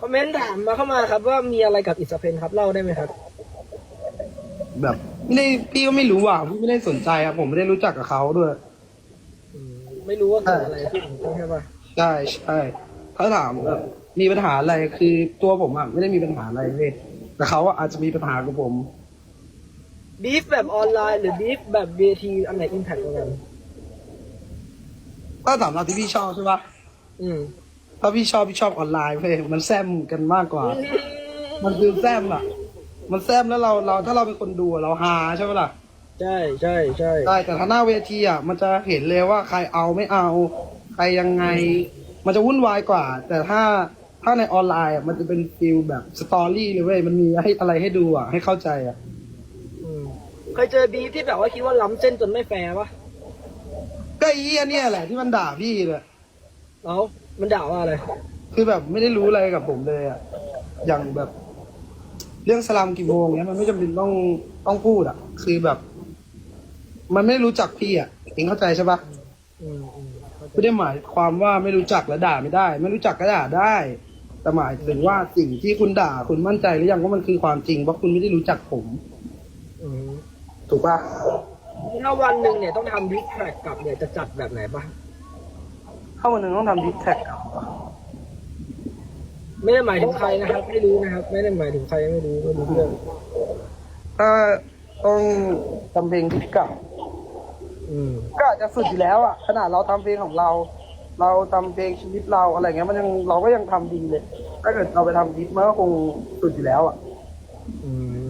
คอมเมนต์ถามมาเข้ามาครับว่ามีอะไรกับอิสเพนครับเล่าได้ไหมครับ แบบไม่ได้พี่ก็ไม่รู้อะพี่ไม่ได้สนใจอะผมไม่ได้รู้จักกับเขาด้วยอืมไม่รู้ว่าเกิดอะไรขึ้นใช่ปะใช่ใช่เขาถามแบบมีปัญหาอะไรคือตัวผมอะไม่ได้มีปัญหาอะไรเลยแต่เขาอะอาจจะมีปัญหากับผมบีฟแบบออนไลน์หรือบีฟแบบเวทีอันไหนอิมแพคกว่ากันก็ถามเราที่พี่ชอบใช่ปะอืม ถ้าพี่ชอบพี่ชอบออนไลน์เว้ยมันแซมกันมากกว่า มันคือแซมอะ มันแซมแล้วเราเราถ้าเราเป็นคนดูอะเราฮาใช่ปะล่ะใช่ใช่ใช่ใช่แต่ถ้าหน้าเวทีอะมันจะเห็นเลยว่าใครเอาไม่เอา ใครยังไง มันจะวุ่นวายกว่า แต่ถ้าถ้าในออนไลน์อะมันจะเป็นฟิลแบบสตอรี่เลยเว้ยมันมีให้อะไรให้ดูอะให้เข้าใจอะอืมเคยเจอบีฟที่แบบว่าคิดว่าล้ำเส้นจนไม่แฟร์ปะก็ไอ้เหี้ยเนี่ยแหละที่มันด่าพี่เลย เอ้ามันด่าว่าอะไร คือแบบไม่ได้รู้อะไรกับผมเลยอะ อย่างแบบ เรื่องสลัมกี่โมงเนี้ยมันไม่จำเป็นต้องต้องพูดอะ คือแบบ มันไม่รู้จักพี่อะเองเข้าใจใช่ปะอืมอืมเข้าใจไม่ได้หมายความว่าไม่รู้จักแล้วด่าไม่ได้ ไม่รู้จักก็ด่าได้ แต่หมายถึงว่าสิ่งที่คุณด่าคุณมั่นใจหรือยังว่ามันคือความจริงเพราะคุณไม่ได้รู้จักผม อืมถูกปะถ้าวันหนึ่งเนี่ยต้องทำดิสแทรกกลับเนี่ยจะจัดแบบไหนปะเข้าวันหนึ่งต้องทำดิสแท็กไม่ได้หมายถึงใครนะครับ ไม่รู้นะครับ ไม่ได้หมายถึงใครไม่รู้ไม่รู้เรื่องถ้าต้องทำเพลงที่เก่าอืมก็อาจจะสุดอยู่แล้วอะขนาดเราทำเพลงของเรา เราทำเพลงชีวิตเราอะไรเงี้ยมันยังเราก็ยังทำดีเลย ถ้าเกิดเราไปทำดิสมันก็คงสุดอยู่แล้วอะ อืม